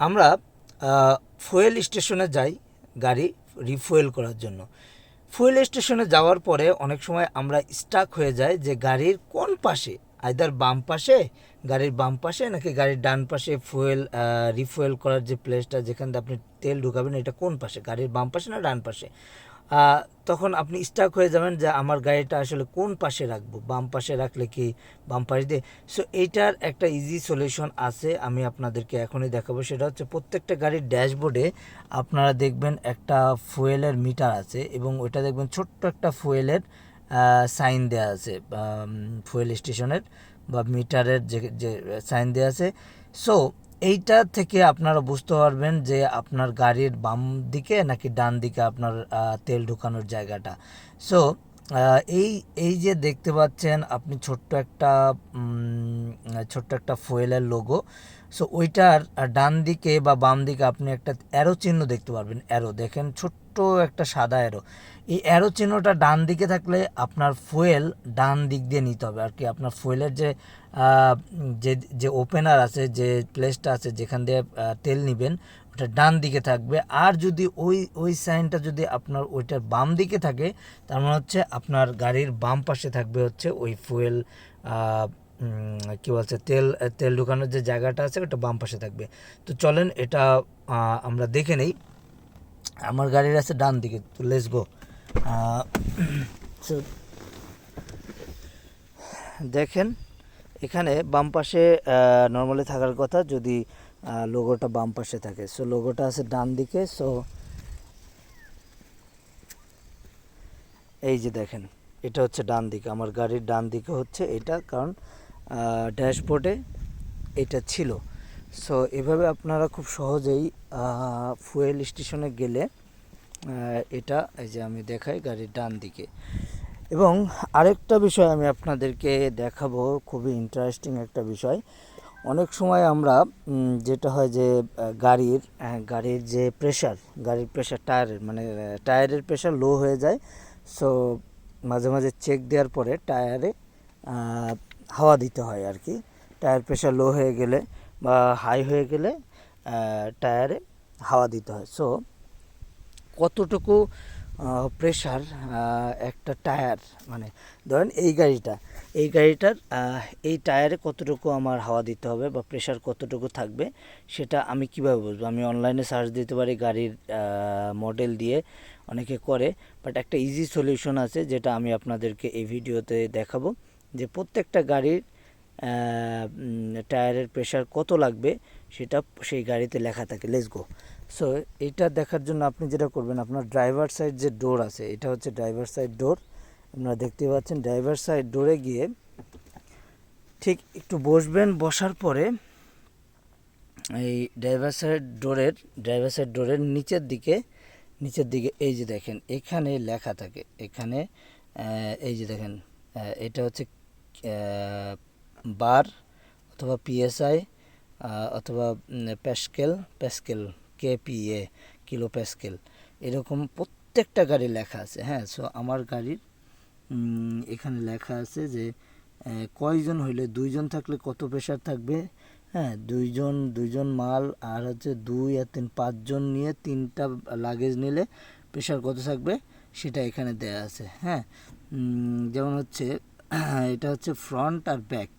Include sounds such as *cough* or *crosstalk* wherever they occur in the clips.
আমরা ফুয়েল স্টেশনে যাই গাড়ি রিফুয়েল করার জন্য। ফুয়েল স্টেশনে যাওয়ার পরে অনেক সময় আমরা স্টাক হয়ে যাই যে গাড়ির কোন পাশে আইদার বাম পাশে, গাড়ির বাম পাশে নাকি গাড়ির ডান পাশে ফুয়েল রিফুয়েল করার যে প্লেসটা যেখান থেকে আপনি তেল ঢুকাবেন, এটা কোন পাশে? গাড়ির বাম পাশে না ডান পাশে? তখন আপনি স্টাক হয়ে যাবেন যে আমার গাড়িটা আসলে কোন পাশে রাখব? বাম পাশে রাখলে কি বাম পাশে দিয়ে? সো এইটার একটা ইজি সলিউশন আছে, আমি আপনাদেরকে এখনই দেখাবো। সেটা হচ্ছে প্রত্যেকটা গাড়ির ড্যাশবোর্ডে আপনারা দেখবেন একটা ফুয়েলের মিটার আছে এবং ওইটা দেখবেন ছোট্ট একটা ফুয়েলের সাইন দেওয়া আছে ফুয়েল স্টেশনের বা মিটারের যে যে সাইন দেওয়া আছে। সো এইটা থেকে আপনারা বুঝতে পারবেন যে আপনার গাড়ির বাম দিকে নাকি ডান দিকে আপনার তেল ঢুকানোর জায়গাটা। সো এই এই যে দেখতে পাচ্ছেন, আপনি ছোট্ট একটা ছোট্ট একটা ফুয়েলের লোগো সো ওইটার ডান দিকে বা বাম দিকে আপনি একটা অ্যারো চিহ্ন দেখতে পারবেন। অ্যারো দেখেন ছোট্ট একটা সাদা অ্যারো এই অ্যারো চিহ্নটা ডান দিকে থাকলে আপনার ফুয়েল ডান দিক দিয়ে নিতে হবে। আর কি, আপনার ফুয়েলের যে যে যে ওপেনার আছে, যে প্লেসটা আছে, যেখান দিয়ে তেল নেবেন, ওটা ডান দিকে থাকবে। আর যদি ওই ওই সাইনটা যদি আপনার ওইটার বাম দিকে থাকে, তার মানে হচ্ছে আপনার গাড়ির বাম পাশে থাকবে হচ্ছে ওই ফুয়েল কী বলছে, তেল তেল ঢুকানোর যে জায়গাটা আছে, ওটা বাম পাশে থাকবে। তো চলেন এটা আমরা দেখে নেই। আমার গাড়ির আছে ডান দিকে, তো লেস গো দেখেন, এখানে বাম পাশে নর্মালি থাকার কথা, যদি লোগোটা বাম পাশে থাকে। সো লোগোটা আছে ডান দিকে সো এই যে দেখেন, এটা হচ্ছে ডান দিকে। আমার গাড়ির ডান দিকে হচ্ছে এটা, কারণ ড্যাশবোর্ডে এটা ছিল। সো এভাবে আপনারা খুব সহজেই ফুয়েল স্টেশনে গেলে এটা এই যে আমি দেখাই গাড়ির ডান দিকে। এবং আরেকটা বিষয় আমি আপনাদেরকে দেখাবো, খুবই ইন্টারেস্টিং একটা বিষয়। অনেক সময় আমরা যেটা হয় যে গাড়ির গাড়ির যে প্রেশার গাড়ির প্রেশার টায়ারের মানে টায়ারের প্রেশার লো হয়ে যায়। সো মাঝে মাঝে চেক দেওয়ার পরে টায়ারে হাওয়া দিতে হয় আর কি। টায়ার প্রেশার লো হয়ে গেলে বা হাই হয়ে গেলে টায়ারে হাওয়া দিতে হয়। সো কতটুকু প্রেশার একটা টায়ার মানে ধরেন এই গাড়িটা, এই গাড়িটার এই টায়ারে কতটুকু আমার হাওয়া দিতে হবে বা প্রেশার কতটুকু থাকবে, সেটা আমি কীভাবে বুঝব? আমি অনলাইনে সার্চ দিতে পারি গাড়ির মডেল দিয়ে অনেকে করে বাট একটা ইজি সলিউশন আছে যেটা আমি আপনাদেরকে এই ভিডিওতে দেখাবো। যে প্রত্যেকটা গাড়ির টায়ারের প্রেশার কত লাগবে, সেটা সেই গাড়িতে লেখা থাকে লেস গো সো এটা দেখার জন্য আপনি যেটা করবেন, আপনার ড্রাইভার সাইড যে ডোর আছে, এটা হচ্ছে ড্রাইভার সাইড ডোর আপনারা দেখতে পাচ্ছেন ড্রাইভার সাইড ডোরে গিয়ে ঠিক একটু বসবেন, বসার পরে এই ড্রাইভার সাইড ডোরের ড্রাইভার সাইড ডোরের নিচের দিকে নিচের দিকে এই যে দেখেন, এখানে লেখা থাকে, এখানে এই যে দেখেন এটা হচ্ছে বার অথবা পিএসআই অথবা pascal pascal kPa kilo pascal এরকম প্রত্যেকটা গাড়ি লেখা আছে হ্যাঁ? সো আমার গাড়ির এখানে লেখা আছে যে কয়জন হইলে দুইজন থাকলে কত প্রেশার থাকবে? হ্যাঁ দুইজন দুইজন মাল আর হচ্ছে দুই আর তিন, পাঁচজন নিয়ে তিনটা লাগেজ নিলে প্রেশার কত থাকবে? সেটা এখানে দেয়া আছে হ্যাঁ? যেমন হচ্ছে, *clears throat* এটা হচ্ছে ফ্রন্ট আর ব্যাক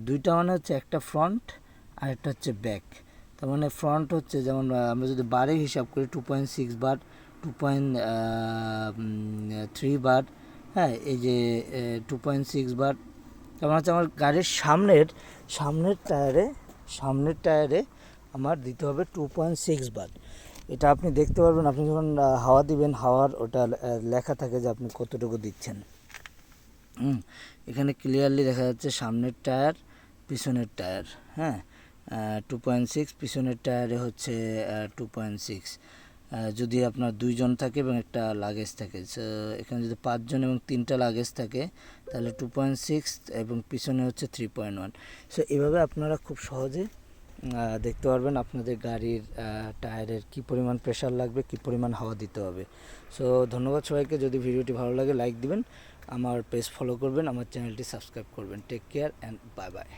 দুইটা মানে হচ্ছে একটা ফ্রন্ট আর একটা হচ্ছে ব্যাক তার মানে ফ্রন্ট হচ্ছে যেমন আমরা যদি বারে হিসাব করি two point six bar two point three bar হ্যাঁ এই যে টু পয়েন্ট সিক্স বার যেমন হচ্ছে আমার গাড়ির সামনের সামনের টায়ারে সামনের টায়ারে আমার দিতে হবে টু পয়েন্ট সিক্স বার। এটা আপনি দেখতে পারবেন, আপনি যখন হাওয়া দিবেন, হাওয়ার ওটা লেখা থাকে যে আপনি কতটুকু দিচ্ছেন। হুম, এখানে ক্লিয়ারলি দেখা যাচ্ছে সামনের টায়ার, পিছনের টায়ার হ্যাঁ? টু পয়েন্ট সিক্স পিছনের টায়ারে হচ্ছে টু পয়েন্ট সিক্স যদি আপনার দুইজন থাকে এবং একটা লাগেজ থাকে এখানে যদি পাঁচজন এবং তিনটা লাগেজ থাকে, তাহলে টু পয়েন্ট সিক্স এবং পিছনে হচ্ছে থ্রি পয়েন্ট ওয়ান সো এভাবে আপনারা খুব সহজে দেখতে পারবেন আপনাদের গাড়ির টায়ারের কি পরিমাণ প্রেশার লাগবে, কি পরিমাণ হাওয়া দিতে হবে। সো ধন্যবাদ সবাইকে। যদি ভিডিওটি ভালো লাগে লাইক দিবেন। আমার পেজ ফলো করবেন, আমার চ্যানেলটি সাবস্ক্রাইব করবেন। Take care and bye bye